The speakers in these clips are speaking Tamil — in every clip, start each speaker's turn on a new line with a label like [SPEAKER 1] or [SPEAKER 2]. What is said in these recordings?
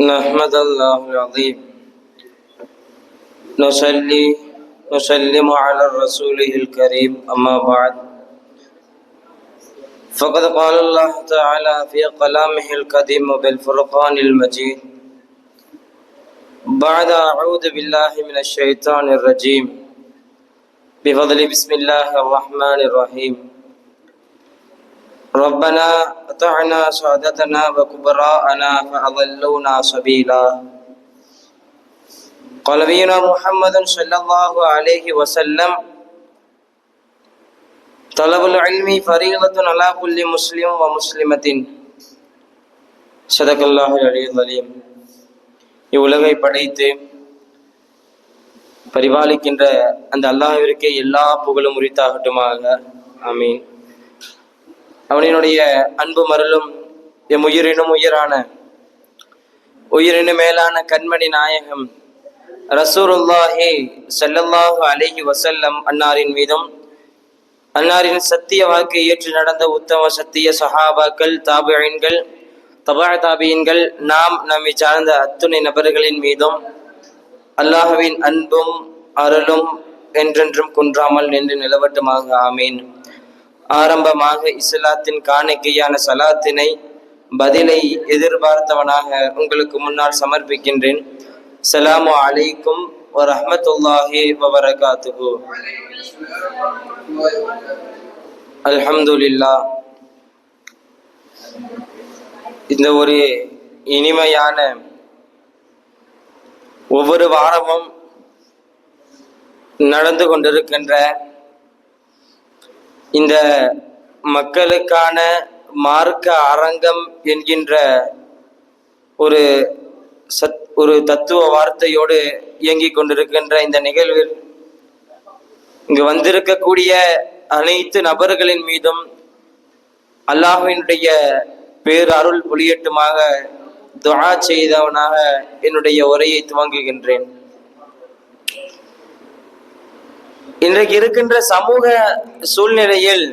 [SPEAKER 1] نحمد الله العظيم. نصلي نسلم على رسوله الكريم أما بعد. فقد قال الله تعالى في كلامه القديم بالفرقان المجيد بعد أعوذ بالله من الشيطان الرجيم. بفضل بسم الله الرحمن الرحيم. ربنا أطعنا سادتنا وكبراءنا فأضلونا سبيلا قال نبينا محمد صلى الله عليه وسلم طلب العلم فريضة على كل مسلم ومسلمة صدق الله العلي العظيم இவ்வுலகை படைத்து பரிபாலிக்கின்ற அந்த அல்லாஹ்விற்கே எல்லா புகழும் உரித்தாகட்டுமாக ஆமீன் அவனினுடைய அன்பு மருளும் எம் உயிரினும் உயிரான உயிரினும் மேலான கண்மணி நாயகம் ரசூருல்லாஹி செல்லல்லாஹு அலைஹி வசல்லம் அன்னாரின் மீதும் அன்னாரின் சத்திய வாக்கை ஏற்று நடந்த உத்தம சத்திய சஹாபாக்கள் தாபியன்கள் தபா தாபியன்கள் நாம் நம்மை சார்ந்த அத்துணை நபர்களின் மீதும் அல்லாஹுவின் அன்பும் அருளும் என்றென்றும் குன்றாமல் நின்று நிலவட்டுமாக. ஆமீன். ஆரம்பமாக இஸ்லாத்தின் காணிக்கையான சலாத்தினை பதிலை எதிர்பார்த்தவனாக உங்களுக்கு முன்னால் சமர்ப்பிக்கின்றேன். சலாமு அலைக்கும் வரஹமத்துல்லாஹி வபரகாத்துஹு. அல்ஹம்துலில்லா. இந்த ஒரு இனிமையான ஒவ்வொரு வாரமும் நடந்து கொண்டிருக்கின்ற இந்த மக்களுக்கான மார்க்க அரங்கம் என்கின்ற ஒரு சத் ஒரு தத்துவ வார்த்தையோடு இயங்கிக் கொண்டிருக்கின்ற இந்த நிகழ்வில் இங்கு வந்திருக்கக்கூடிய அனைத்து நபர்களின் மீதும் அல்லாஹினுடைய பேர் அருள் ஒளியட்டுமாக துவா செய்தவனாக என்னுடைய உரையை துவங்குகின்றேன். இன்றைக்கு இருக்கின்ற சமூக சூழ்நிலையில்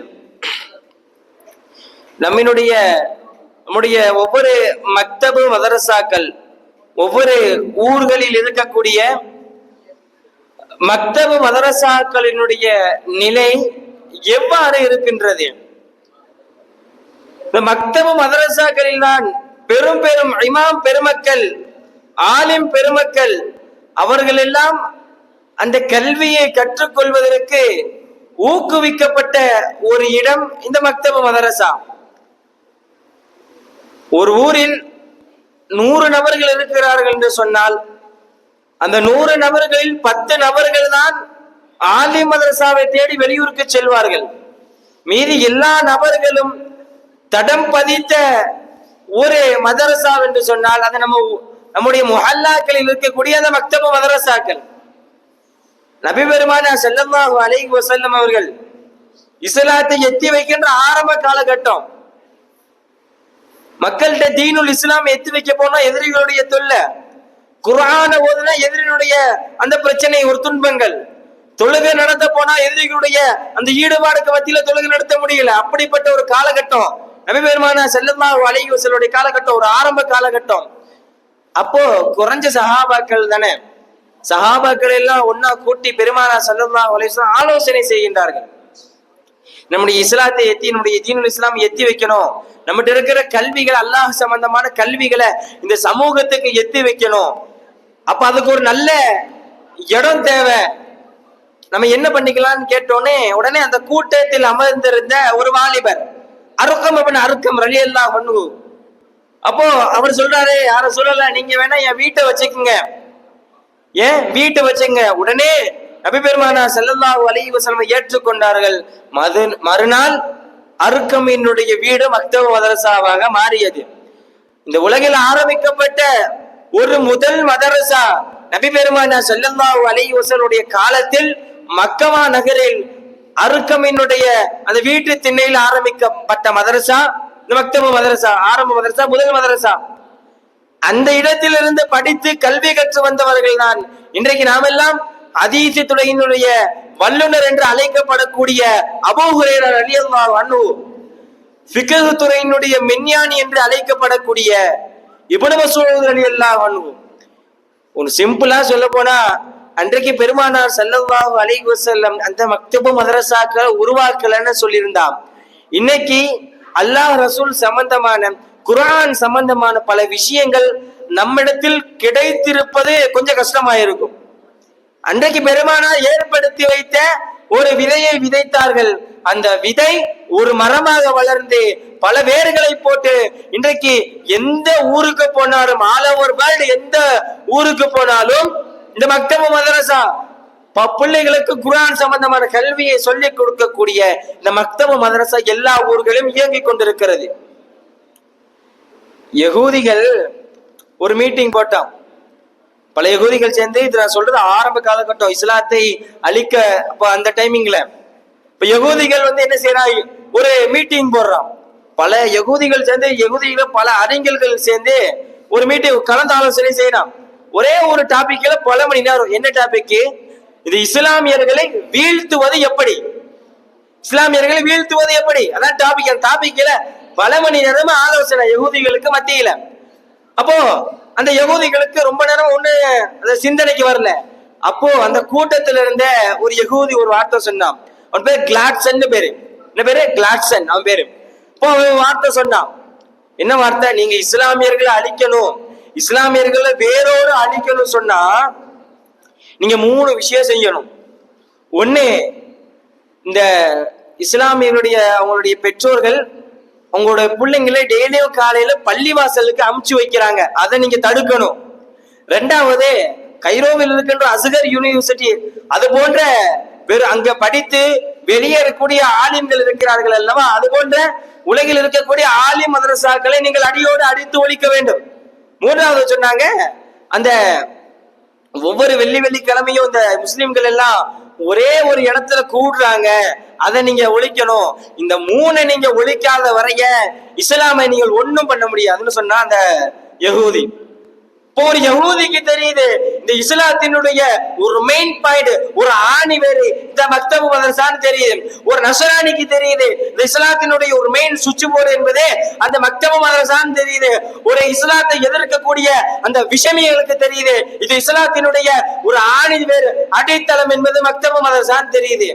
[SPEAKER 1] நம்மினுடைய நம்முடைய ஒவ்வொரு மக்தபு மதரசாக்கள் ஒவ்வொரு ஊர்களில் இருக்கக்கூடிய மக்தபு மதரசாக்களினுடைய நிலை எவ்வாறு இருக்கின்றது? இந்த மக்தபு மதரசாக்களில் தான் பெரும் பெரும் இமாம் பெருமக்கள் ஆலிம் பெருமக்கள் அவர்கள் எல்லாம் அந்த கல்வியை கற்றுக்கொள்வதற்கு ஊக்குவிக்கப்பட்ட ஒரு இடம் இந்த மக்தப மதரசா. ஒரு ஊரில் நூறு நபர்கள் இருக்கிறார்கள் என்று சொன்னால் அந்த நூறு நபர்களில் பத்து நபர்கள் தான் ஆலி மதரசாவை தேடி வெளியூருக்கு செல்வார்கள். மீதி எல்லா நபர்களும் தடம் பதித்த ஒரு மதரசா என்று சொன்னால் அது நம்ம நம்முடைய முஹல்லாக்களில் இருக்கக்கூடிய அந்த மக்தப மதரசாக்கள். நபி பெருமான செல்லல்லாஹு அலைஹி வசல்லம் அவர்கள் இஸ்லாத்தை எத்தி வைக்கின்ற ஆரம்ப காலகட்டம். மக்கள்கிட்ட தீனுல் இஸ்லாம் எத்தி வைக்க போனா எதிரிகளுடைய தொல்லை குர்ஆன ஓதுனா எதிரினுடைய அந்த பிரச்சனை ஒரு துன்பங்கள். தொழுகை நடத்த போனா எதிரிகளுடைய அந்த ஈடுபாடுக்கு மத்தியில தொழுகை நடத்த முடியல. அப்படிப்பட்ட ஒரு காலகட்டம் நபி பெருமான செல்லல்லாஹு அலைஹி வஸல்லுடைய காலகட்டம் ஒரு ஆரம்ப காலகட்டம். அப்போ குறைஞ்ச சஹாபாக்கள் தானே சஹாபாக்கள் எல்லாம் ஒன்னா கூட்டி பெருமானா சல்லா அலிஸ்லாம் ஆலோசனை செய்கின்றார்கள். நம்முடைய இஸ்லாத்தை எத்தி நம்முடைய தீனுல் இஸ்லாம் எத்தி வைக்கணும். நம்மகிட்ட இருக்கிற கல்விகளை அல்லாஹ் சம்பந்தமான கல்விகளை இந்த சமூகத்துக்கு எத்தி வைக்கணும். அப்ப அதுக்கு ஒரு நல்ல இடம் தேவை. நம்ம என்ன பண்ணிக்கலாம்னு கேட்டோன்னே உடனே அந்த கூட்டத்தில் அமர்ந்திருந்த ஒரு வாலிபர் அருக்கம் அப்படின்னு அருக்கம் ரலி எல்லாம் பண்ணுவு அப்போ அவர் சொல்றாரு யாரும் சொல்லல நீங்க வேணா என் வீட்டை வச்சுக்கோங்க. ஏன் வீட்டை வச்சுங்க? உடனே நபிபெருமானா செல்லல்லா செல்லல்லாஹு அலைஹி ஏற்றுக்கொண்டார்கள். மது மறுநாள் அருக்கமினுடைய வீடு மக்தவ மதரசாவாக மாறியது. இந்த உலகில் ஆரம்பிக்கப்பட்ட ஒரு முதல் மதரசா நபி பெருமானா செல்லல்லாஹு அலைஹி காலத்தில் மக்கவா நகரில் அருக்கமினுடைய அந்த வீட்டு திண்ணையில் ஆரம்பிக்கப்பட்ட மதரசா இந்த மக்தப மதரசா ஆரம்ப மதரசா முதல் மதரசா. அந்த இடத்திலிருந்து படித்து கல்வி கற்று வந்தவர்கள் தான் இன்றைக்கு நாமெல்லாம் அதீசி துறையினுடைய வல்லுனர் என்று அழைக்கப்படக்கூடிய அபோஹுரேரர் அலியல்லா அனு ஃபிகஹ் துறையினுடைய மெஞ்ஞானி என்று அழைக்கப்படக்கூடிய இவ்வளவு மசூத் அலியல்லா அனு ஒரு சிம்பிளா சொல்ல போனா அன்றைக்கு பெருமானார் ஸல்லல்லாஹு அலைஹி செல்லம் அந்த மக்தபு மதரசாக்களை உருவாக்கலன்னு சொல்லியிருந்தான். இன்னைக்கு அல்லாஹ் ரசூல் சம்பந்தமான குர்ஆன் சம்பந்தமான பல விஷயங்கள் நம்மிடத்தில் கிடைத்திருப்பது கொஞ்சம் கஷ்டமாயிருக்கும். அன்றைக்கு பெருமானார் ஏற்படுத்தி வைத்த ஒரு விதையை விதைத்தார்கள். அந்த விதை ஒரு மரமாக வளர்ந்து பல வேர்களை போட்டு இன்றைக்கு எந்த ஊருக்கு போனாலும் ஆல் ஓவர் வேர்ல்டு எந்த ஊருக்கு போனாலும் இந்த மக்தப மதரசா ப- பிள்ளைகளுக்கு குர்ஆன் சம்பந்தமான கல்வியை சொல்லிக் கொடுக்கக்கூடிய இந்த மக்தப மதரசா எல்லா ஊர்களிலும் இயங்கிக் கொண்டிருக்கிறது. யகூதிகள் ஒரு மீட்டிங் போட்டான் பல யகூதிகள் சேர்ந்து இது நான் சொல்றது ஆரம்ப காலகட்டம் இஸ்லாத்தை அழிக்க இப்போ அந்த டைமிங்ல இப்ப யகூதிகள் வந்து என்ன செய்யறா ஒரு மீட்டிங் போடுறான் பல யகூதிகள் சேர்ந்து யகுதியில பல அறிஞர்கள் சேர்ந்து ஒரு மீட்டிங் கலந்து ஆலோசனை செய்யறான். ஒரே ஒரு டாபிக்ல பல மணி நேரம். என்ன டாபிக் இது இஸ்லாமியர்களை வீழ்த்துவது எப்படி? இஸ்லாமியர்களை வீழ்த்துவது எப்படி? அதான் டாபிக் அந்த டாபிக்ல பல மணி நேரமா ஆலோசனை யகூதிகளுக்கு மத்தியில. அப்போ அந்த யகூதிகளுக்கு ரொம்ப நேரம் ஒண்ணு அந்த சிந்தனைக்கு வரல. அப்போ அந்த கூட்டத்துல இருந்த ஒரு யகுதி ஒரு வார்த்தை சொன்னான். அவன் பேர் கிளாட்சன் பேரு. என்ன பேரு? கிளாட்சன் அவன் பேரு. இப்போ அவன் வார்த்தை சொன்னான். என்ன வார்த்தை? நீங்க இஸ்லாமியர்களை அழிக்கணும். இஸ்லாமியர்களை வேறோடு அழிக்கணும் சொன்னா நீங்க மூணு விஷயம் செய்யணும். ஒண்ணு இந்த இஸ்லாமியர்களுடைய அவங்களுடைய பெற்றோர்கள் உங்களோட பிள்ளைங்களை டெய்லியும் காலையில பள்ளிவாசலுக்கு அமுச்சு வைக்கிறாங்க. அதை நீங்க தடுக்கணும். ரெண்டாவது கைரோவில் இருக்கின்ற அசுகர் யூனிவர்சிட்டி அது போன்ற வெறும் அங்க படித்து வெளியே இருக்கக்கூடிய ஆலிம்கள் இருக்கிறார்கள் அல்லவா? அது போன்ற உலகில் இருக்கக்கூடிய ஆலிம் மதரசாக்களை நீங்கள் அடியோடு அடித்து ஒழிக்க வேண்டும். மூன்றாவது சொன்னாங்க அந்த ஒவ்வொரு வெள்ளி வெள்ளிக்கிழமையும் இந்த முஸ்லிம்கள் எல்லாம் ஒரே ஒரு இடத்துல கூடுறாங்க. அதை நீங்க ஒழிக்கணும். இந்த மூணை நீங்க ஒழிக்காத வரைய இஸ்லாமை நீங்கள் ஒண்ணும் பண்ண முடியாதுன்னு சொன்னா அந்த யகூதி. இப்போ ஒரு யகூதிக்கு தெரியுது இந்த இஸ்லாத்தினுடைய ஒரு மெயின் பாயிண்ட் ஒரு ஆணி வேறு இந்த மக்தபு மதரசான்னு தெரியுது. ஒரு நசராணிக்கு தெரியுது இந்த இஸ்லாத்தினுடைய ஒரு மெயின் சுவிட்ச் போர்டு என்பது அந்த மக்தபு மதரசான்னு தெரியுது. ஒரு இஸ்லாத்தை எதிர்க்கக்கூடிய அந்த விஷமிகளுக்கு தெரியுது. இது இஸ்லாத்தினுடைய ஒரு ஆணி வேறு அடித்தளம் என்பது மக்தபு மதரசான்னு தெரியுது.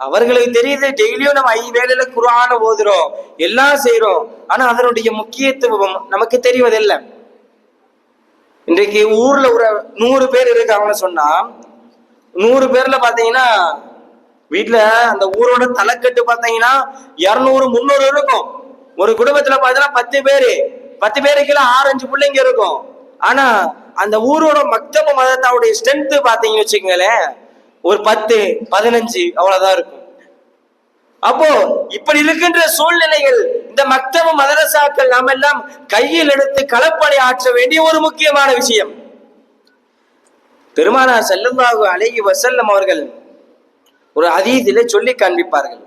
[SPEAKER 1] அவர்களுக்கு தெரியுது டெய்லியும் நம்ம ஐ வேலையில குரான ஓதுறோம் எல்லாம் செய்யறோம் ஆனா அதனுடைய முக்கியத்துவம் நமக்கு தெரிவதில்லை. இன்றைக்கு ஊர்ல ஒரு நூறு பேர் இருக்காங்கன்னு சொன்னா நூறு பேர்ல பாத்தீங்கன்னா வீட்டுல அந்த ஊரோட தலைக்கட்டு பாத்தீங்கன்னா இருநூறு முந்நூறு இருக்கும். ஒரு குடும்பத்துல பாத்தீங்கன்னா பத்து பேரு. பத்து பேருக்குள்ள ஆறஞ்சு பிள்ளைங்க இருக்கும். ஆனா அந்த ஊரோட மக்தப மதத்தாவுடைய ஸ்ட்ரென்த் பாத்தீங்கன்னு வச்சுக்கோங்களேன் ஒரு பத்து பதினஞ்சு அவ்வளவுதான் இருக்கும். அப்போ இப்படி இருக்கின்ற சூழ்நிலைகள் இந்த மக்தப மதரசாக்கள் நாம் எல்லாம் கையில் எடுத்து களப்பணி ஆற்ற வேண்டிய ஒரு முக்கியமான விஷயம். பெருமானார் ஸல்லல்லாஹு அழகி வசல்லம் அவர்கள் ஒரு அதீதிலே சொல்லி காண்பிப்பார்கள்.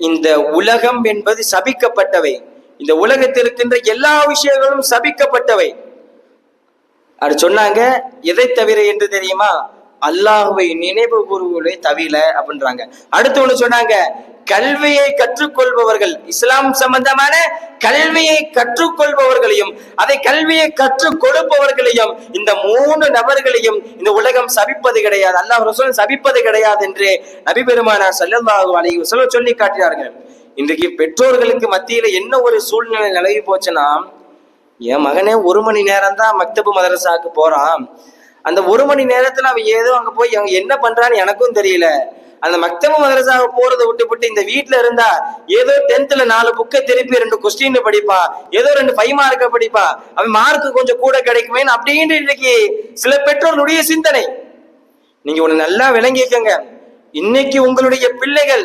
[SPEAKER 1] இந்த உலகம் என்பது சபிக்கப்பட்டவை. இந்த உலகத்தில் இருக்கின்ற எல்லா விஷயங்களும் சபிக்கப்பட்டவை. அது சொன்னாங்க எதை தவிர என்று தெரியுமா? அல்லாஹுவை நினைவு கூறுவதை தவிர அப்படின்றாங்க. அடுத்து ஒண்ணு சொன்னாங்க கல்வியை கற்றுக்கொள்பவர்கள் இஸ்லாம் சம்பந்தமான கல்வியை கற்றுக்கொள்பவர்களையும் அதை கல்வியை கற்றுக் கொடுப்பவர்களையும் இந்த மூணு நபர்களையும் இந்த உலகம் சபிப்பது கிடையாது. அல்லாஹ் ரசூல் சபிப்பது கிடையாது என்று நபி பெருமானார் ஸல்லல்லாஹு அலைஹி சொல்ல சொல்லி காட்டினார்கள். இன்றைக்கு பெற்றோர்களுக்கு மத்தியில என்ன ஒரு சூழ்நிலை நிலவி போச்சுன்னா என் மகனே ஒரு மணி நேரம் தான் மக்தபு மதரசாக்கு போறான். அந்த ஒரு மணி நேரத்துல அவன் ஏதோ அங்க போய் அங்க என்ன பண்றான்னு எனக்கும் தெரியல. அந்த மக்தம மதரசாவை போறதை விட்டு விட்டு இந்த வீட்டுல இருந்தா ஏதோ டென்த்ல நாலு புக்கை திருப்பி ரெண்டு கொஸ்டின் படிப்பான் ஏதோ ரெண்டு ஃபைவ் மார்க்க படிப்பான் அவன் மார்க் கொஞ்சம் கூட கிடைக்குமேன்னு அப்படின்னு இன்னைக்கு சில பெற்றோர்களுடைய சிந்தனை. நீங்க ஒண்ணு நல்லா விளங்கிக்கங்க. இன்னைக்கு உங்களுடைய பிள்ளைகள்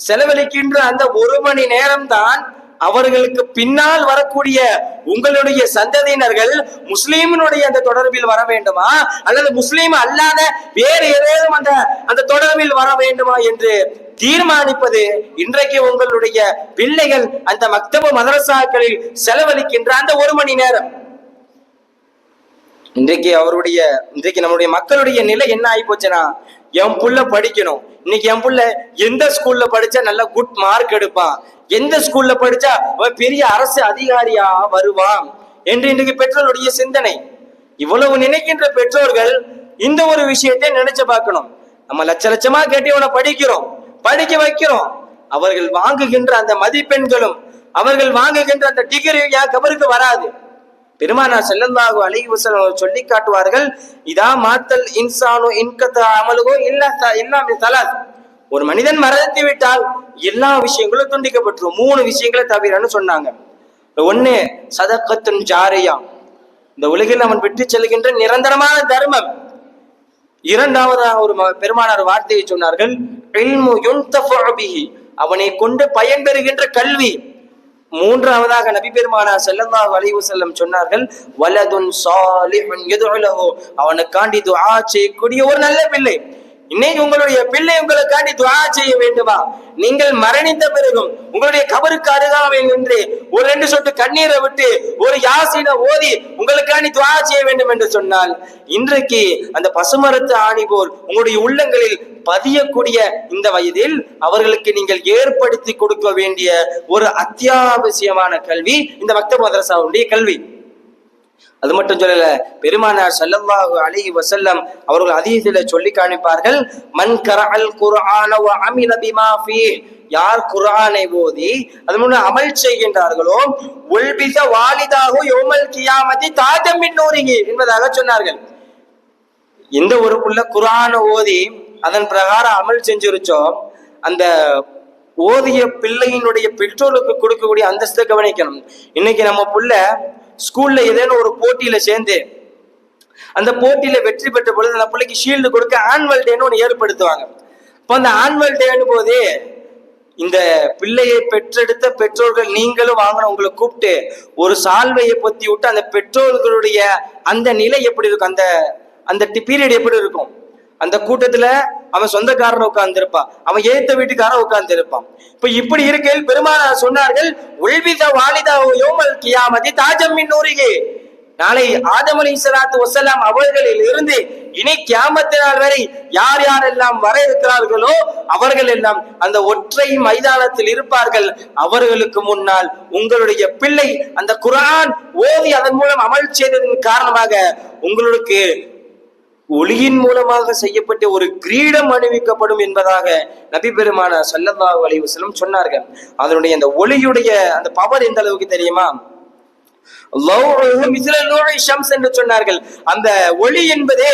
[SPEAKER 1] செலவழிக்கின்ற அந்த ஒரு மணி நேரம் தான் அவர்களுக்கு பின்னால் வரக்கூடிய உங்களுடைய சந்ததியினர்கள் முஸ்லீமினுடைய அந்த தொடர்பில் வர வேண்டுமா? அல்லது முஸ்லீம் அல்லாத வேறு ஏதேனும் அந்த அந்த தொடர்பில் வர வேண்டுமா என்று தீர்மானிப்பது இன்றைக்கு உங்களுடைய பிள்ளைகள் அந்த மக்தப மதரசாக்களில் செலவழிக்கின்ற அந்த ஒரு மணி நேரம். இன்றைக்கு அவருடைய இன்றைக்கு நம்மளுடைய மக்களுடைய நிலை என்ன ஆகி போச்சுன்னா என் புள்ள படிக்கணும். இன்னைக்கு என் புள்ள எந்த ஸ்கூல்ல படிச்சா நல்லா குட் மார்க் எடுப்பான். எந்த ஸ்கூல்ல படிச்சா அவன் பெரிய அரசு அதிகாரியா வருவான் என்று இன்றைக்கு பெற்றோருடைய சிந்தனை. இவ்வளவு நினைக்கின்ற பெற்றோர்கள் இந்த ஒரு விஷயத்தை நினைச்சு பார்க்கணும். நம்ம லட்ச லட்சமா கேட்டு இவனை படிக்கிறோம் படிக்க வைக்கிறோம். அவர்கள் வாங்குகின்ற அந்த மதிப்பெண்களும் அவர்கள் வாங்குகின்ற அந்த டிகிரி என் கபருக்கு வராது? பெருமானார் செல்லல்லாஹு அழகி வசலம் சொல்லி காட்டுவார்கள் இதா மாத்தல் இன்சானோ இன்கத்த அமலுகோ இல்லா இல்லாம தலாத். ஒரு மனிதன் மறந்து விட்டால் எல்லா விஷயங்களும் துண்டிக்கப்பட்டுரும். மூணு விஷயங்களை தவிரன்னு சொன்னாங்க. ஒண்ணு சதக்கத்தின் ஜாரியா. இந்த உலகில் அவன் விட்டு செல்கின்ற நிரந்தரமான தர்மம். இரண்டாவதாக ஒரு பெருமானார் வார்த்தையை சொன்னார்கள் அவனை கொண்டு பயன்பெறுகின்ற கல்வி. மூன்றாவதாக நபி பெருமானா ஸல்லல்லாஹு அலைஹி செல்லம் சொன்னார்கள் வலதுன் சாலிஹுன் யதுஉ அவனுக்காண்டி துஆ செய்யக்கூடிய ஒரு நல்ல பிள்ளை. இன்னைக்கு உங்களுடைய பிள்ளை உங்களுக்காண்டி துவா செய்ய வேண்டுமா? நீங்கள் மரணித்த பிறகும் உங்களுடைய கபருக்கு அருகாமை நின்று ஒரு ரெண்டு சொட்டு கண்ணீரை விட்டு ஒரு யாசின ஓதி உங்களுக்காண்டி துவா செய்ய வேண்டும் என்று சொன்னால் இன்றைக்கு அந்த பசுமரத்து ஆணி போல் உங்களுடைய உள்ளங்களில் பதியக்கூடிய இந்த வயதில் அவர்களுக்கு நீங்கள் ஏற்படுத்தி கொடுக்க வேண்டிய ஒரு அத்தியாவசியமான கல்வி இந்த பக்த மதரசாவுடைய கல்வி. அது மட்டும் சொல்லல பெருமானார் சல்லல்லாஹு அலி வசல்லம் அவர்கள் அதீதில சொல்லி காணிப்பார்கள் மன் கரஅல் குர்ஆன வ அமில பிமா ஃபீ யார் குர்ஆனை ஓதி அது முன்ன அமல் செய்கின்றார்களோ ஒல்பித வாலிதாக யோமல் கியாமதி தாஜம் மின் என்பதாக சொன்னார்கள். எந்த ஒரு புள்ள குர்ஆனை ஓதி அதன் பிரகாரம் அமல் செஞ்சிருச்சோ அந்த ஓதிய பிள்ளையினுடைய பெற்றோருக்கு கொடுக்கக்கூடிய அந்தஸ்தை கவனிக்கணும். இன்னைக்கு நம்ம புள்ள ஸ்கூல்ல ஏதேனும் ஒரு போட்டியில சேர்ந்து அந்த போட்டியில வெற்றி பெற்ற பொழுது அந்த பிள்ளைக்கு ஷீல்டு கொடுக்க ஆனுவல் டேன்னு ஒன்று ஏற்படுத்துவாங்க. இப்போ அந்த ஆனுவல் டேன்னு போது இந்த பிள்ளையை பெற்றெடுத்த பெற்றோர்கள் நீங்களும் வாங்கணும் உங்களை கூப்பிட்டு ஒரு சால்வையை பொத்தி விட்டு அந்த பெற்றோர்களுடைய அந்த நிலை எப்படி இருக்கும்? அந்த அந்த பீரியட் எப்படி இருக்கும்? அந்த கூட்டத்துல அவன் சொந்தக்காரன் உட்கார்ந்திருப்பான் அவன் ஏத்த வீட்டுக்காரன் உட்கார்ந்து இருப்பான் இப்ப இப்படி இருக்கையில் பெருமானார் சொன்னார்கள் உள்வித வாலிதா யோமல் கியாமதி தாஜம்மின் நூறிகே. நாளை ஆதம் அலி சலாத்து வசலாம் அவர்களில் இருந்து இனி கியாமத்து நாள் வரை யார் யாரெல்லாம் வர இருக்கிறார்களோ அவர்கள் எல்லாம் அந்த ஒற்றை மைதானத்தில் இருப்பார்கள். அவர்களுக்கு முன்னால் உங்களுடைய பிள்ளை அந்த குரான் ஓதி அதன் மூலம் அமல் செய்ததன் காரணமாக உங்களுக்கு ஒளியின் மூலமாக செய்யப்பட்ட ஒரு கிரீடம் அணிவிக்கப்படும் என்பதாக நபி பெருமான சல்லல்லாஹு அலைஹி சொன்னார்கள். அதனுடைய அந்த ஒளியுடைய அந்த பவர் எந்த அளவுக்கு தெரியுமா? என்று சொன்னார்கள். அந்த ஒளி என்பதே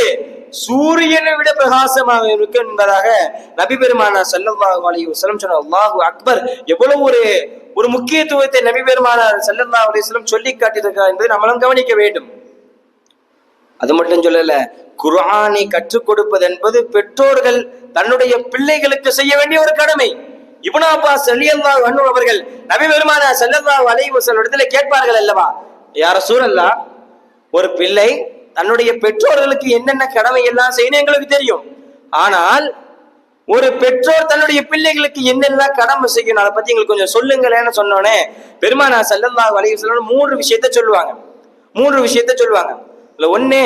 [SPEAKER 1] சூரியனை விட பிரகாசமாக இருக்கும் என்பதாக நபி பெருமான சல்லல்லாஹு அலி வசலம் சொன்னார். அல்லாஹு அக்பர். எவ்வளவு ஒரு ஒரு முக்கியத்துவத்தை நபி பெருமான சல்லல்லாஹு அலைஹி வஸல்லம் சொல்லி காட்டியிருக்கிறார் என்பதை நம்மளும் கவனிக்க வேண்டும். அது மட்டும் சொல்லல குரானை கற்றுக் கொடுப்பது என்பது பெற்றோர்கள் தன்னுடைய பிள்ளைகளுக்கு செய்ய வேண்டிய ஒரு கடமை. இபுனா அப்பாஸ் ரலியல்லாஹு அன்ஹு அவர்கள் நபி பெருமான ஸல்லல்லாஹு வலைவு இடத்துல கேட்பார்கள் அல்லவா? யார சூழல்லா ஒரு பிள்ளை தன்னுடைய பெற்றோர்களுக்கு என்னென்ன கடமை எல்லாம் செய்யணும் எங்களுக்கு தெரியும். ஆனால் ஒரு பெற்றோர் தன்னுடைய பிள்ளைகளுக்கு என்னென்ன கடமை செய்யணும் அதை பத்தி எங்களுக்கு கொஞ்சம் சொல்லுங்களேன்னு சொன்னோடனே பெருமானா ஸல்லல்லாஹு வலைவு மூன்று விஷயத்த சொல்லுவாங்க. மூன்று விஷயத்த சொல்லுவாங்க. இல்ல ஒண்ணு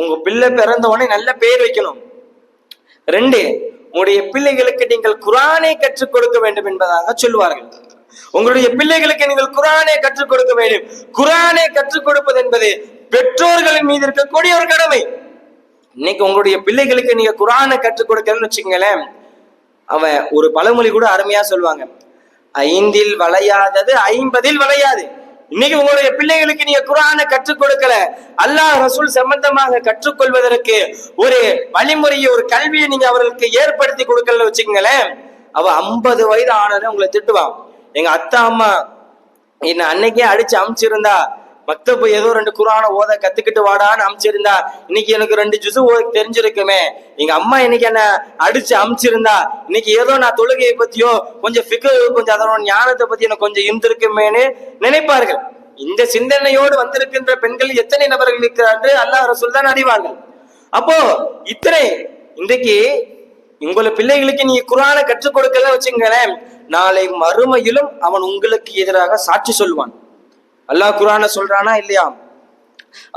[SPEAKER 1] உங்க பிள்ளை பிறந்த உடனே நல்ல பேர் வைக்கணும். ரெண்டு உங்களுடைய பிள்ளைகளுக்கு நீங்கள் குரானை கற்றுக் கொடுக்க வேண்டும் என்பதாக சொல்லுவார்கள். உங்களுடைய பிள்ளைகளுக்கு நீங்கள் குரானை கற்றுக் கொடுக்க வேண்டும். குரானை கற்றுக் கொடுப்பது என்பது பெற்றோர்களின் மீது இருக்கக்கூடிய ஒரு கடமை. இன்னைக்கு உங்களுடைய பிள்ளைகளுக்கு நீங்க குரானை கற்றுக் கொடுக்கணும்னு வச்சுக்கங்களேன் அவன் ஒரு பழமொழி கூட அருமையா சொல்லுவாங்க. ஐந்தில் வளையாதது ஐம்பதில் வளையாது. இன்னைக்கு உங்களுடைய பிள்ளைகளுக்கு நீங்க குரானை கற்றுக் கொடுக்கல. அல்லாஹ் ரசூல் சம்பந்தமாக கற்றுக்கொள்வதற்கு ஒரு வழிமுறையை ஒரு கல்வியை நீங்க அவர்களுக்கு ஏற்படுத்தி கொடுக்கல வச்சுக்கங்களேன். அவ ஐம்பது வயது ஆனதை உங்களை திட்டுவான். எங்க அத்தா அம்மா என்ன அன்னைக்கே அடிச்சு அமிச்சிருந்தா மக்தப்பு ஏதோ ரெண்டு குரான ஓத கத்துக்கிட்டு வாடான்னு அமிச்சிருந்தா இன்னைக்கு எனக்கு ரெண்டு ஜுசு ஓத தெரிஞ்சிருக்குமே. எங்க அம்மா இன்னைக்கு என்ன அடிச்சு அமிச்சிருந்தா இன்னைக்கு ஏதோ நான் தொழுகையை பத்தியோ கொஞ்சம் ஃபிகர் கொஞ்சம் அதனோட ஞானத்தை பத்தி எனக்கு கொஞ்சம் இருந்திருக்குமேன்னு நினைப்பார்கள். இந்த சிந்தனையோடு வந்திருக்கின்ற பெண்கள் எத்தனை நபர்கள் இருக்கிறார்கள் அல்லாஹ் ரசூல் தான் அறிவார்கள். அப்போ இத்தனை இன்றைக்கு உங்களை பிள்ளைகளுக்கு நீங்க குரானை கற்றுக் கொடுக்கல வச்சுங்களேன் நாளை மறுமையிலும் அவன் உங்களுக்கு எதிராக சாட்சி சொல்வான். அல்லாஹ் குரான சொல்றானா இல்லையா?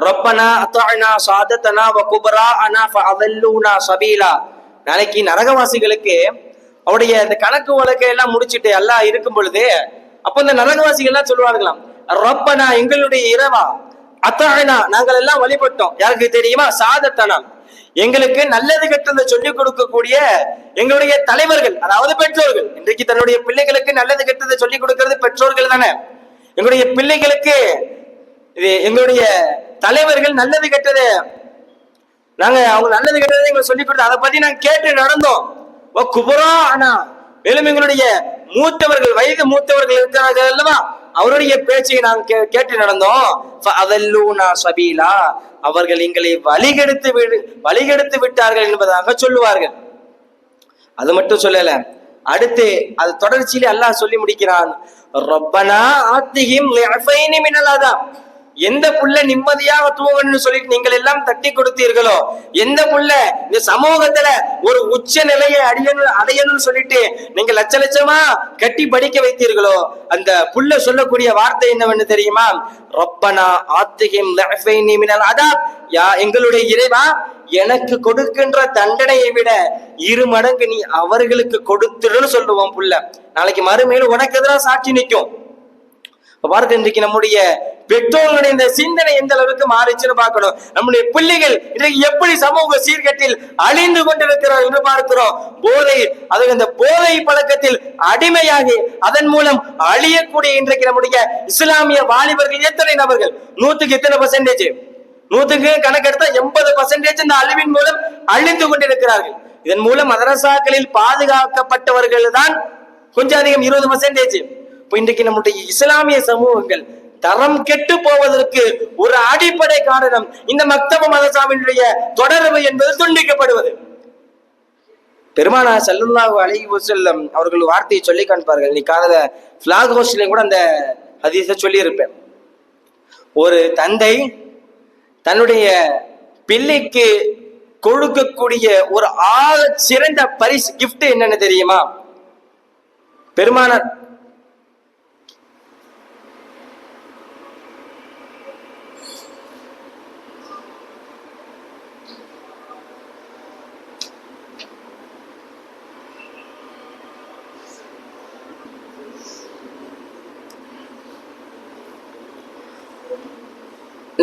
[SPEAKER 1] ரப்பனா அத்தானா சாதத்தனா வ குபரா அனா ஃபஅதல்லூனா சபீலா. நாளைக்கு நரகவாசிகளுக்கு அவருடைய இந்த கணக்கு வழக்கை எல்லாம் முடிச்சிட்டு எல்லாம் இருக்கும் பொழுது அப்ப இந்த நரகவாசிகள் எல்லாம் சொல்லுவார்களாம் ரப்பனா எங்களுடைய இரவா அத்தானா நாங்கள் எல்லாம் வழிபட்டோம். யாருக்கு தெரியுமா? சாதத்தனம் எங்களுக்கு நல்லது கெட்டதை சொல்லிக் கொடுக்கக்கூடிய எங்களுடைய தலைவர்கள் அதாவது பெற்றோர்கள். இன்றைக்கு தன்னுடைய பிள்ளைகளுக்கு நல்லது கெட்டதை சொல்லிக் கொடுக்கிறது பெற்றோர்கள் தானே. எங்களுடைய பிள்ளைகளுக்கு இது எங்களுடைய தலைவர்கள் நல்லது கெட்டது. நாங்க அவங்க நல்லது கெட்டதை எங்களுக்கு சொல்லி கொடுத்து அதை பத்தி நாங்க கேட்டு நடந்தோம். ஓ குபுரா ஆனா மேலும் எங்களுடைய மூத்தவர்கள் வயது மூத்தவர்கள் இருக்கிறார்கள் அல்லவா? அவருடைய பேச்சை நாங்கள் கே- கேட்டு நடந்தோம். அதல்லூனா சபீலா. அவர்கள் எங்களை வழிகெடுத்து விடு வழிகெடுத்து விட்டார்கள் என்பதாக சொல்லுவார்கள். அது மட்டும் சொல்லல. அடுத்து அது தொடர்ச்சியிலே அல்லாஹ் சொல்லி முடிக்கிறான். ரப்பனா ஆத்திஹிம் லிஅஃபைனி மினல் அதாப். எந்த புள்ள நிம்மதியாக தூங்கணும்னு சொல்லிட்டு நீங்கள் எல்லாம் தட்டி கொடுத்தீர்களோ எந்த புள்ள இந்த சமூகத்துல ஒரு உச்ச நிலையை அடையணும் அடையணும்னு சொல்லிட்டு நீங்க லட்ச லட்சமா கட்டி படிக்க வைத்தீர்களோ அந்த புள்ள சொல்லக்கூடிய வார்த்தை என்னவென்னு தெரியுமா? ரப்பனா ஆத்திஹிம் லிஅஃபைனி மினல் அதா யா எங்களுடைய இறைவா எனக்கு கொடுக்கின்ற தண்டனையை விட இரு மடங்கு நீ அவர்களுக்கு கொடுத்துடுன்னு சொல்லுவோம் புள்ள. நாளைக்கு மறுமையில் உனக்கு எதிராக சாட்சி நிற்கும் இப்ப பாருங்க இன்றைக்கு நம்முடைய பெற்றோர்களுடைய இந்த சிந்தனை எந்த அளவுக்கு மாறிச்சுன்னு பார்க்கணும். நம்முடைய பிள்ளைகள் இன்றைக்கு எப்படி சமூக சீர்கட்டில் அழிந்து கொண்டிருக்கிறோம் என்று பார்க்கிறோம். போதை அது இந்த போதை பழக்கத்தில் அடிமையாகி அதன் மூலம் அழியக்கூடிய இன்றைக்கு நம்முடைய இஸ்லாமிய வாலிபர்கள் எத்தனை நபர்கள்? நூத்துக்கு எத்தனை பர்சன்டேஜ் நூத்துக்கு கணக்கெடுத்தா எண்பது பர்சன்டேஜ் இந்த அழிவின் மூலம் அழிந்து கொண்டிருக்கிறார்கள். இதன் மூலம் மதரசாக்களில் பாதுகாக்கப்பட்டவர்கள் தான் கொஞ்சம் அதிகம் இருபது பர்சன்டேஜ் இப்போ இன்றைக்கு நம்முடைய இஸ்லாமிய சமூகங்கள் தரம் கெட்டு போவதற்கு ஒரு அடிப்படை காரணம் இந்த மக்தப மதசாவினுடைய தொடர்பு என்பது துண்டிக்கப்படுவது. பெருமானா செல்லுல்லாஹு அழகி செல்லம் அவர்கள் வார்த்தையை சொல்லி காண்பார்கள். நீ காதல ஃபிளாக் ஹோஸ்ட்லயும் கூட அந்த ஹதீஸை சொல்லி இருப்பேன் ஒரு தந்தை தன்னுடைய பிள்ளைக்கு கொடுக்கக்கூடிய ஒரு ஆக சிறந்த பரிசு கிஃப்ட் என்னன்னு தெரியுமா? பெருமானார்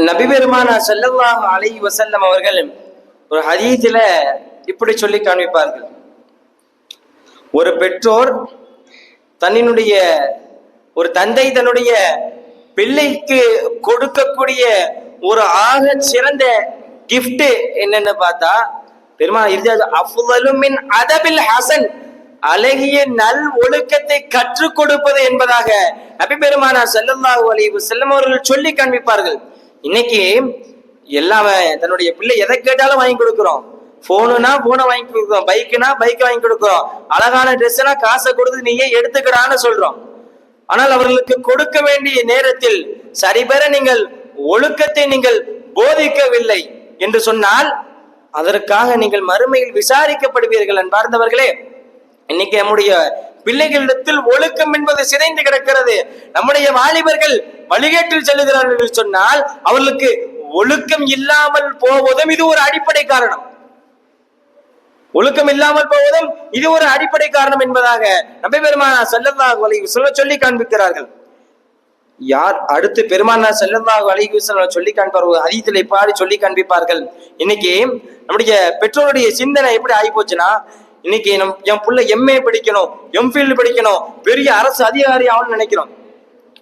[SPEAKER 1] நபி பெருமானா அலை வசல்லம் அவர்கள் ஒரு ஹதீஸில இப்படி சொல்லி காண்பிப்பார்கள். ஒரு பெற்றோர் தன்னினுடைய ஒரு தந்தை தன்னுடைய பிள்ளைக்கு கொடுக்கக்கூடிய ஒரு ஆக சிறந்த கிஃப்ட் என்னன்னு பார்த்தா பெருமா இறுதியாக அஃதலு அதபில் ஹசன் அழகிய நல் ஒழுக்கத்தை கற்றுக் கொடுப்பது என்பதாக நபி பெருமானா ஸல்லல்லாஹு அலைஹி வஸல்லம் அவர்கள் சொல்லி காண்பிப்பார்கள். இன்னைக்கு எல்லாமே தன்னுடைய பிள்ளை எதை கேட்டாலும் வாங்கி கொடுக்குறோம். போனுனா போனை வாங்கி கொடுக்குறோம். பைக்குனா பைக் வாங்கி கொடுக்குறோம். அழகான ட்ரெஸ்னா காசை கொடுத்து நீயே எடுத்துக்கிறான்னு சொல்றோம். ஆனால் அவர்களுக்கு கொடுக்க வேண்டிய நேரத்தில் சரிபெற நீங்கள் ஒழுக்கத்தை நீங்கள் போதிக்கவில்லை என்று சொன்னால் அதற்காக நீங்கள் மறுமையில் விசாரிக்கப்படுவீர்கள் அன்பார்ந்தவர்களே. இன்னைக்கு நம்முடைய பிள்ளைகளிடத்தில் ஒழுக்கம் என்பது சிதைந்து கிடக்கிறது. நம்முடைய வாலிபர்கள் வழிகேட்டில் செல்லுகிறார்கள் என்று சொன்னால் அவர்களுக்கு ஒழுக்கம் இல்லாமல் போவதும் இது ஒரு அடிப்படை காரணம். ஒழுக்கம் இல்லாமல் போவதும் இது ஒரு அடிப்படை காரணம் என்பதாக நபி பெருமானா ஸல்லல்லாஹு அலைஹி சொல்ல சொல்லி காண்பிக்கிறார்கள். யார் அடுத்து பெருமானா ஸல்லல்லாஹு அலைஹி சொல்லி காண்பார்கள் ஒரு ஹதீஸிலே பாடி சொல்லி காண்பிப்பார்கள். இன்னைக்கு நம்முடைய பெற்றோருடைய சிந்தனை எப்படி ஆகி போச்சுன்னா இன்னைக்கு நம் என் புள்ள எம்ஏ படிக்கணும் எம்ஃபீல்டு படிக்கணும் பெரிய அரசு அதிகாரி ஆகணும்னு நினைக்கிறோம்.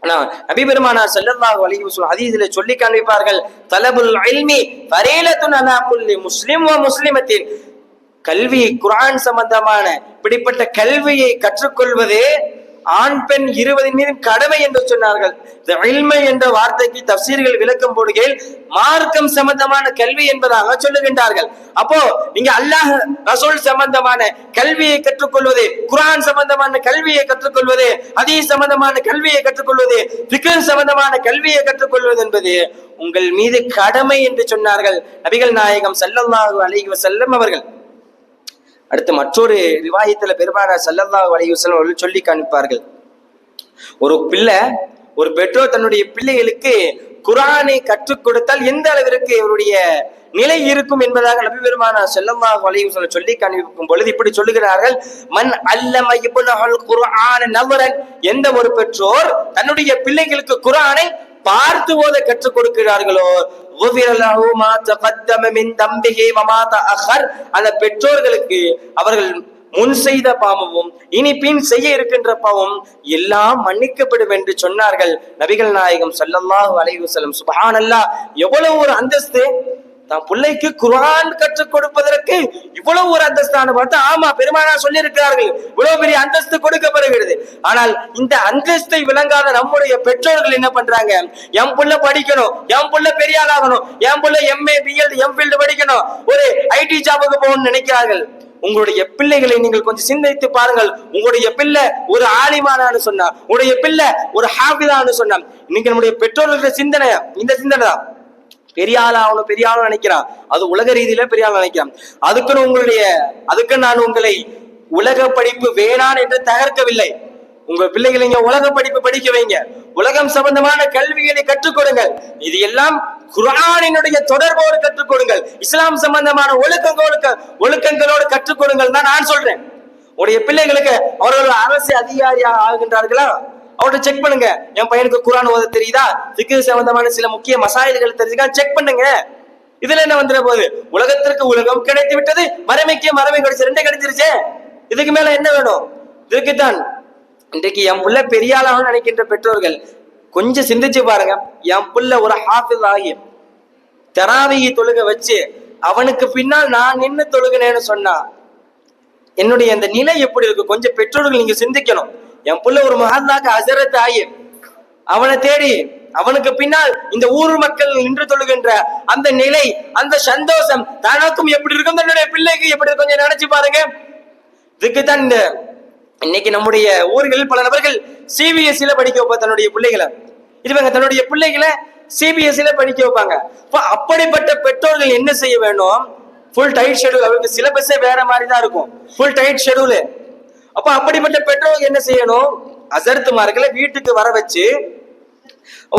[SPEAKER 1] ஆனா நபி பெருமானார் ஸல்லல்லாஹு அலைஹி வஸல்லம் சொல்லி காண்பிப்பார்கள் தலபுல் இல்மி ஃபரீலத்துன் அலா குல்லி முஸ்லிம் வ முஸ்லிமத்தின். கல்வி குர்ஆன் சம்பந்தமான இப்படிப்பட்ட கல்வியை கற்றுக்கொள்வது ஆண் பெண் இருவரின் மீதும் கடமை என்று சொன்னார்கள். இல்மை என்ற வார்த்தைக்கு தப்சீர்கள் விளக்கம் போடுகையில் மார்க்கம் சம்பந்தமான கல்வி என்பதாக சொல்லுகின்றார்கள். அப்போ நீங்க அல்லாஹ் ரசூல் சம்பந்தமான கல்வியை கற்றுக்கொள்வது குர்ஆன் சம்பந்தமான கல்வியை கற்றுக்கொள்வது ஹதீஸ் சம்பந்தமான கல்வியை கற்றுக்கொள்வது ஃபிக்ர் சம்பந்தமான கல்வியை கற்றுக்கொள்வது என்பது உங்கள் மீது கடமை என்று சொன்னார்கள். நபிகள் நாயகம் ஸல்லல்லாஹு அலைஹி வஸல்லம் அவர்கள். அடுத்து மற்றொரு ரிவாயத்துல பெருமானார் ஸல்லல்லாஹு அலைஹி அவர்கள் சொல்லி காண்பிப்பார்கள். ஒரு பிள்ளை ஒரு பெற்றோர் தன்னுடைய பிள்ளைகளுக்கு குரானை கற்றுக் கொடுத்தால் எந்த அளவிற்கு இவருடைய நிலை இருக்கும் என்பதாக நபி பெருமானா செல்லம்மா அலைஹி சொல்லி காண்பிக்கும் பொழுது இப்படி சொல்லுகிறார்கள் மன் அல்லம இப்னஹுல் குரான நவரன் எந்த ஒரு பெற்றோர் தன்னுடைய பிள்ளைகளுக்கு குரானை பார்த்து ஓத கற்றுக் கொடுக்கிறார்களோ غُفِرَ لَهُ مَا تَقَدَّمَ مِنْ ذَنبِهِ وَمَا تَأَخَّرَ அந்த பெற்றோர்களுக்கு அவர்கள் முன் செய்த பாவமும் இனி பின் செய்ய இருக்கின்ற பாவம் எல்லாம் மன்னிக்கப்படும் என்று சொன்னார்கள் நபிகள் நாயகம் ஸல்லல்லாஹு அலைஹி வஸல்லம் சுப்ஹானல்லாஹ் எவ்வளவு ஒரு அந்தஸ்து தான் பிள்ளைக்கு குர்ஆன் கற்றுக் கொடுப்பதற்கு இவ்வளவு ஒரு அந்தஸ்தான பார்த்தா ஆமா பெருமானா சொல்லி இருக்கிறார்கள் இவ்வளவு பெரிய அந்தஸ்து கொடுக்கப்படுகிறது. ஆனால் இந்த அந்தஸ்தை விளங்காத நம்முடைய பெற்றோர்கள் என்ன பண்றாங்க? என் புள்ள படிக்கணும் என் புள்ள பெரிய ஆளாகணும் என் புள்ள எம்ஏ பிஎல் எம்ஃபில்டு படிக்கணும். ஒரு ஐடி ஜாபுக்கு போகணும்னு நினைக்கிறார்கள். உங்களுடைய பிள்ளைகளை நீங்கள் கொஞ்சம் சிந்தித்து பாருங்கள். உங்களுடைய பிள்ளை ஒரு ஆலிமானான்னு சொன்னா உங்களுடைய பிள்ளை ஒரு ஹாபிதான்னு சொன்னா இன்னைக்கு நம்முடைய பெற்றோர்களுடைய சிந்தனை இந்த சிந்தனை தான். பெரிய ஆள் ஆகணும் பெரிய ஆளும் நினைக்கிறான். அது உலக ரீதியில பெரிய ஆள் நினைக்கிறான். அதுக்குன்னு உங்களுடைய அதுக்கு நான் உங்களை உலக படிப்பு வேணான் என்று தகர்க்கவில்லை. உங்க பிள்ளைகளை இங்க உலக படிப்பு படிக்க வைங்க. உலகம் சம்பந்தமான கல்விகளை கற்றுக் கொடுங்கள். இது எல்லாம் குரானினுடைய தொடர்போடு கற்றுக் கொடுங்கள். இஸ்லாம் சம்பந்தமான ஒழுக்கங்களோடு ஒழுக்கங்களோடு கற்றுக் கொடுங்கள் தான் நான் சொல்றேன். உடைய பிள்ளைகளுக்கு அவர்கள் அரசு அதிகாரியாக ஆகின்றார்களா? அவர்கிட்ட செக் பண்ணுங்க. என் பையனுக்கு குரான் ஓத தெரியுதா? திக்கு சம்பந்தமான சில முக்கிய மசாயல்கள் தெரிஞ்சுக்கா செக் பண்ணுங்க. இதுல என்ன வந்துட போகுது? உலகத்திற்கு உலகம் கிடைத்து விட்டது. மறைமைக்கு மறைமை கிடைச்சு ரெண்டே கிடைச்சிருச்சு. இதுக்கு மேல என்ன வேணும்? இதுக்குத்தான் இன்றைக்கு என் புள்ள பெரிய ஆளாக நினைக்கின்ற பெற்றோர்கள் கொஞ்சம் சிந்திச்சு பாருங்க. என் புள்ள ஒரு ஹாஃபிஸ் ஆகி தராவியை தொழுக வச்சு அவனுக்கு பின்னால் நான் நின்று தொழுகினேன்னு சொன்னா என்னுடைய அந்த நிலை எப்படி இருக்கு? கொஞ்சம் பெற்றோர்கள் நீங்க சிந்திக்கணும். என் புள்ள ஒரு மகாத்மாக்கு ஹசரத் ஆயி அவனை தேடி அவனுக்கு பின்னால் இந்த ஊர் மக்கள் நின்று தொழுகின்ற அந்த நிலை அந்த சந்தோஷம் தனக்கும் எப்படி இருக்கும் தன்னுடைய பிள்ளைக்கு எப்படி இருக்கும் கொஞ்சம் நினைச்சு பாருங்க. இதுக்குத்தான் இந்த இன்னைக்கு நம்முடைய ஊர்களில் பல நபர்கள் சிபிஎஸ்சியில படிக்க வைப்பா தன்னுடைய பிள்ளைகளை. இவங்க தன்னுடைய பிள்ளைகளை சிபிஎஸ்சியில படிக்க வைப்பாங்க. அப்ப அப்படிப்பட்ட பெற்றோர்கள் என்ன செய்ய வேணும்? ஃபுல் டைட் ஷெடியூல் அவருக்கு சிலபஸே வேற மாதிரி தான் இருக்கும். ஃபுல் டைட் ஷெடியூலு அப்ப அப்படிப்பட்ட பெற்றோர்கள் என்ன செய்யணும்? அசர்த்துமார்களை வீட்டுக்கு வர வச்சு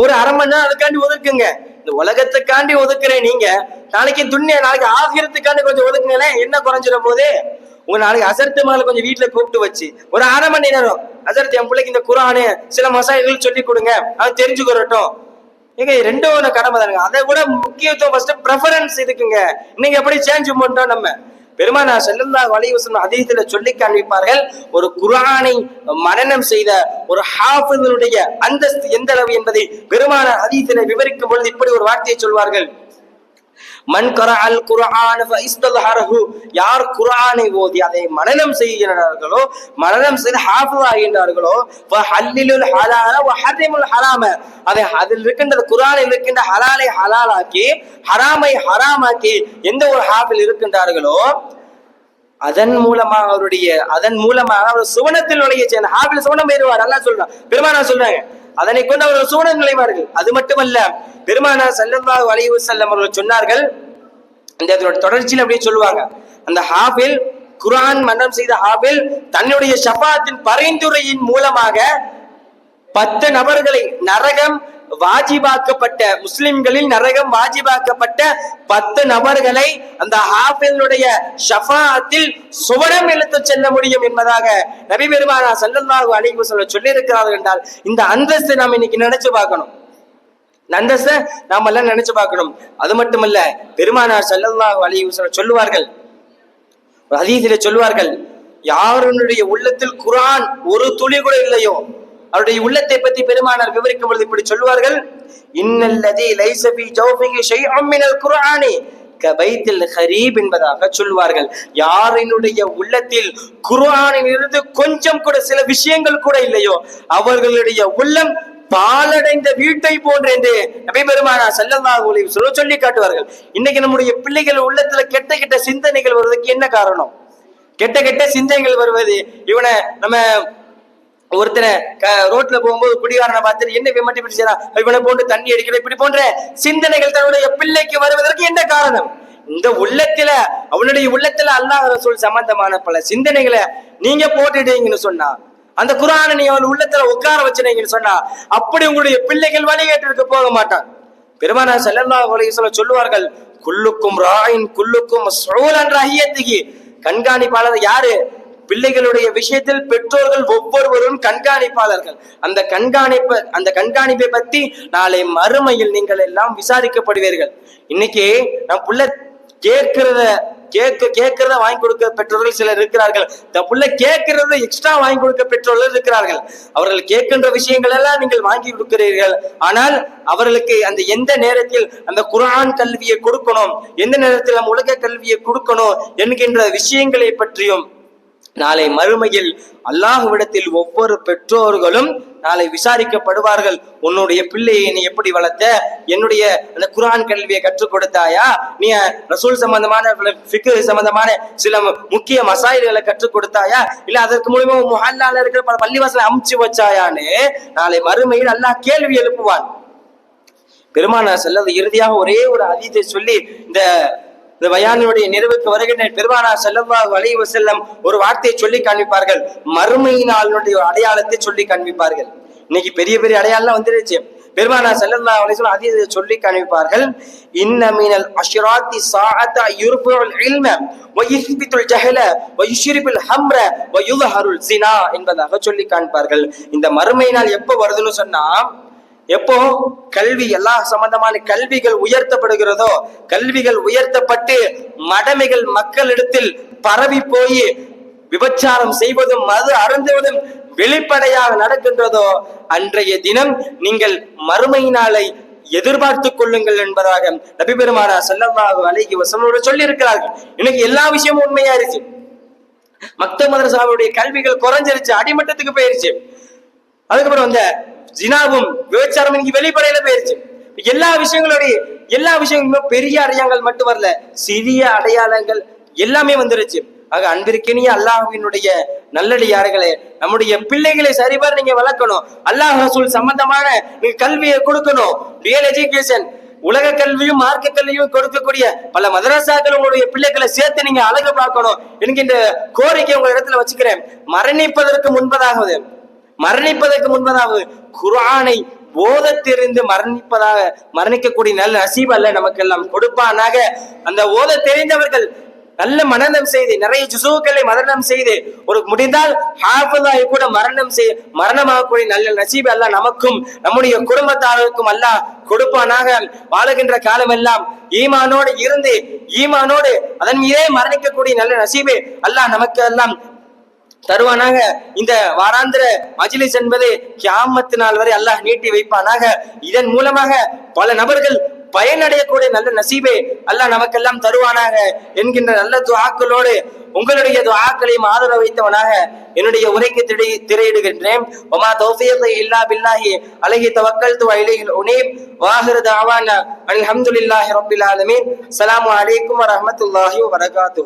[SPEAKER 1] ஒரு அரை மணி நேரம் அதுக்காண்டி ஒதுக்குங்க. இந்த உலகத்துக்காண்டி ஒதுக்குறேன் நீங்க. நாளைக்கு துண்ணிய நாளைக்கு ஆகிரத்துக்காண்டி கொஞ்சம் ஒதுக்குங்களேன் என்ன குறைஞ்சிட போது உங்க நாளைக்கு அசர்த்து மேல கொஞ்சம் வீட்டுல கூப்பிட்டு வச்சு ஒரு அரை மணி நேரம் அசர்த்து என் பிள்ளைக்கு இந்த குரானு சில மசாயல்கள் சொல்லி கொடுங்க. அது தெரிஞ்சுக்கிறட்டும். ஏங்க ரெண்டும் கடமை தானுங்க அதை விட முக்கியத்துவம் ஃபர்ஸ்ட் ப்ரெஃபரன்ஸ் இருக்குங்க இன்னைக்கு எப்படி சேஞ்ச் பண்ணிட்டோம் நம்ம? பெருமானா செல்லல்லா வலிவசனம் அதீதத்துல சொல்லி காண்பிப்பார்கள் ஒரு குர்ஆனை மனநம் செய்த ஒரு ஹாஃபிதனுடைய அந்தஸ்து எந்த அளவு என்பதை பெருமான அதீதனை விவரிக்கும் பொழுது இப்படி ஒரு வார்த்தையை சொல்வார்கள். மன் கரஅல் குரான் யார் குரானை ஓதி அதை மனனம் செய்கிறார்களோ மனநம் செய்து ஹாஃபிஸ் ஆகின்றார்களோ ஃபஹல்லிலுல் ஹலால ஹரிமுல் ஹராம அதை அதில் இருக்கின்ற குரானில் இருக்கின்ற ஹலாலை ஹலாலாக்கி ஹராமை ஹராமாக்கி எந்த ஒரு ஹாஃபில் இருக்கின்றார்களோ அதன் மூலமாக அவருடைய அதன் மூலமாக அவர் சுவனத்தில் நுழைய செய்ய ஹாஃபில் சுவனம் பெறுவார் நல்லா சொல்றான். பெருமானா சொல்றாங்க அதனை கொண்டு அவர்கள் சூழல் நுழைவார்கள் அது மட்டுமல்ல பெருமானா ஸல்லல்லாஹு அலைஹி செல்லம் அவர்கள் சொன்னார்கள் இந்த இதனோட தொடர்ச்சியில் அப்படியே சொல்லுவாங்க. அந்த ஹாபில் குர்ஆன் மன்றம் செய்த ஹாபில் தன்னுடைய சபாத்தின் பரிந்துரையின் மூலமாக பத்து நபர்களை நரகம் வாஜிபாக்கப்பட்ட முஸ்லிம்களில் நரகம் வாஜிபாக்கப்பட்ட பத்து நபர்களை அந்த ஹாஃபினுடைய ஷஃபாத்தில் சுவனம் இழுத்து செல்ல முடியும் என்பதாக நபி பெருமானா சல்லல்லாஹு அலைஹி வஸல்லம் சொல்லியிருக்கிறார்கள் என்றால் இந்த அந்தஸ்தை நாம் இன்னைக்கு நினைச்சு பார்க்கணும். அந்தஸ்தை நாம் எல்லாம் நினைச்சு பார்க்கணும். அது மட்டுமல்ல பெருமானார் சல்லல்லாஹு அலைஹி வஸல்லம் சொல்லுவார்கள் ஒரு சொல்லுவார்கள் யாருடைய உள்ளத்தில் குரான் ஒரு துளி கூட இல்லையோ? அவருடைய உள்ளத்தை பற்றி பெருமானார் விவரிக்கும் பொழுது இப்படி சொல்வார்கள் இன்னல்லதி லைசபி ஃபீ ஜௌஃபிஹி ஷைஅம் மினல் குர்ஆனி கபைத்தில் ஹரீப் என்பதாக சொல்வார்கள் யாரினுடைய உள்ளத்தில் குர்ஆனில் இருந்து கொஞ்சம் கூட சில விஷயங்கள் கூட இல்லையோ அவர்களுடைய உள்ளம் பாலடைந்த வீட்டை போன்று என்று நபி பெருமானா ஸல்லல்லாஹு சொல்ல சொல்லி காட்டுவார்கள். இன்னைக்கு நம்முடைய பிள்ளைகள் உள்ளத்துல கெட்ட கெட்ட சிந்தனைகள் வருவதற்கு என்ன காரணம்? கெட்ட கெட்ட சிந்தனைகள் வருவது இவனை நம்ம ஒருத்தனை க- ரோட்ல போகும்போது குடிகாரனை பார்த்துட்டு என்ன விமட்டி பிடிச்சா இவனை போட்டு தண்ணி அடிக்கிற இப்படி போன்ற சிந்தனைகள் தன்னுடைய பிள்ளைக்கு வருவதற்கு என்ன காரணம்? இந்த உள்ளத்துல அவனுடைய உள்ளத்துல அல்லாஹ் ரசூல் சம்பந்தமான பல சிந்தனைகளை நீங்க போட்டுட்டீங்கன்னு சொன்னா அந்த குரானை நீங்க அவன் உள்ளத்துல உட்கார வச்சிருங்கன்னு சொன்னா அப்படி உங்களுடைய பிள்ளைகள் வழிகேட்டிற்கு போக மாட்டான். பெருமானா செல்லல்லா சொல்ல சொல்லுவார்கள் குல்லுக்கும் ராயின் குல்லுக்கும் சூழன் ரஹியத்துக்கு கண்காணிப்பாளர் யாரு? பிள்ளைகளுடைய விஷயத்தில் பெற்றோர்கள் ஒவ்வொருவரும் கண்காணிப்பாளர்கள். அந்த கண்காணிப்பு அந்த கண்காணிப்பை பத்தி நாளை மறுமையில் நீங்கள் எல்லாம் விசாரிக்கப்படுவீர்கள். இன்னைக்கு நம் புள்ள கேட்கிறத கேட்க கேட்கிறத வாங்கி கொடுக்க பெற்றோர்கள் சிலர் இருக்கிறார்கள். இந்த புள்ள கேட்கிறத எக்ஸ்ட்ரா வாங்கி கொடுக்க பெற்றோர்கள் இருக்கிறார்கள். அவர்கள் கேட்கின்ற விஷயங்கள் எல்லாம் நீங்கள் வாங்கி கொடுக்கிறீர்கள். ஆனால் அவர்களுக்கு அந்த எந்த நேரத்தில் அந்த குரான் கல்வியை கொடுக்கணும் எந்த நேரத்தில் நம்ம உலக கல்வியை கொடுக்கணும் என்கின்ற விஷயங்களை பற்றியும் நாளை மறுமையில் அல்லாஹுவிடத்தில் ஒவ்வொரு பெற்றோர்களும் நாளை விசாரிக்கப்படுவார்கள். உன்னுடைய பிள்ளையை நீ எப்படி வளர்த்த? என்னுடைய அந்த குரான் கல்வியை கற்றுக் கொடுத்தாயா? நீ ரசூல் சம்பந்தமான ஃபிக்கு சம்பந்தமான சில முக்கிய மசாயில்களை கற்றுக் கொடுத்தாயா? இல்ல அதற்கு மூலியமா முஹல்லால இருக்கிற பல பள்ளிவாசலை அமுச்சு வச்சாயான்னு நாளை மறுமையில் அல்லாஹ் கேள்வி எழுப்புவான். பெருமானார் செல்லது இறுதியாக ஒரே ஒரு அதீதை சொல்லி இந்த இந்த பயானுடைய நிறைவுக்கு வருகின்ற பெருமானா செல்லல்லாஹு அலைஹி செல்லம் ஒரு வார்த்தையை சொல்லி காண்பிப்பார்கள். மறுமை அடையாளத்தை சொல்லி காண்பிப்பார்கள். இன்னைக்கு பெரிய பெரிய அடையாளம் வந்துருச்சு. பெருமானா செல்லல்லாஹு அலைஹி வஸல்லம் அதீதை சொல்லி காண்பிப்பார்கள். இன்னமினல் அஷ்ராத்தி சாஅத யுர்ஃபுல் இல்ம வ ஜஹல வ ஹம்ர வயுதஹருல் யுظஹருல் என்பதாக சொல்லி காண்பார்கள். இந்த மறுமையினால் எப்போ வருதுன்னு சொன்னா எப்போ கல்வி எல்லா சம்பந்தமான கல்விகள் உயர்த்தப்படுகிறதோ கல்விகள் உயர்த்தப்பட்டு மடமைகள் மக்களிடத்தில் பரவி போய் விபச்சாரம் செய்வதும் மது அருந்துவதும் வெளிப்படையாக நடக்கின்றதோ அன்றைய தினம் நீங்கள் மறுமை நாளை எதிர்பார்த்துக் கொள்ளுங்கள் என்பதாக நபி பெருமானா செல்லல்லாஹு அலைஹி வஸல்லம் சொல்லி இருக்கிறார்கள் இன்னைக்கு எல்லா விஷயமும் உண்மையா இருச்சு மக்த மதரசாவுடைய கல்விகள் குறைஞ்சிருச்சு அடிமட்டத்துக்கு போயிருச்சு. அதுக்கப்புறம் அந்த ஜினாவும் விபச்சாரம் இன்னைக்கு வெளிப்படையில போயிருச்சு. எல்லா விஷயங்களுடைய எல்லா விஷயங்களுமே பெரிய அடையாளங்கள் மட்டும் வரல சிறிய அடையாளங்கள் எல்லாமே வந்துருச்சு. ஆக அன்பிற்கினிய அல்லாஹ்வினுடைய நல்லடியார்களே நம்முடைய பிள்ளைகளை சரிபார் நீங்க வளர்க்கணும். அல்லாஹ் ரசூல் சம்பந்தமான நீங்க கல்வியை கொடுக்கணும். ரியல் எஜுகேஷன் உலக கல்வியும் மார்க்க கல்வியும் கொடுக்கக்கூடிய பல மதரசாக்கள் உங்களுடைய பிள்ளைகளை சேர்த்து நீங்க அழகு பார்க்கணும் என்கின்ற கோரிக்கை உங்க இடத்துல வச்சுக்கிறேன். மரணிப்பதற்கு முன்பதாவது மரணிப்பதற்கு முன்பதாவது குர்ஆனை ஓத தெரிந்து மரணிப்பதாக மரணிக்கக்கூடிய நல்ல நசீப் அல்ல நமக்கெல்லாம் கொடுப்பானாக. அந்த ஓத தெரிந்தவர்கள் நல்ல மனநம் செய்து நிறைய ஜுசுக்களை மரணம் செய்து ஒரு முடிந்தால் ஹாஃபிதாய் கூட மரணம் செய் மரணமாகக்கூடிய நல்ல நசீப அல்ல நமக்கும் நம்முடைய குடும்பத்தாருக்கும் அல்லாஹ் கொடுப்பானாக. வாழுகின்ற காலமெல்லாம் ஈமானோடு இருந்து ஈமானோடு அதன் மீதே மரணிக்கக்கூடிய நல்ல நசீபே அல்லாஹ் நமக்கு எல்லாம் தருவானாக. இந்த வாராந்திர மஜ்லிஸ் என்பது கியாமத்து நாள் வரை அல்லாஹ் நீட்டி வைப்பானாக. இதன் மூலமாக பல நபர்கள் பயனடையக்கூடிய நல்ல நசீபே அல்லாஹ் நமக்கெல்லாம் தருவானாக என்கின்ற நல்ல துவாக்களோடு உங்களுடைய துவாக்களையும் ஆதரவு வைத்தவனாக என்னுடைய உரைக்கு திரை திரையிடுகின்றேன். ஒமா தௌசியத்தை இல்லா பில்லாஹி அலைஹி தவக்கல்து வ இலைஹில் உனீப். வாஹிரு தஅவானா அல்ஹம்துலில்லாஹி ரபில் ஆலமீன். அஸ்ஸலாமு அலைக்கும் வ வரகாத்து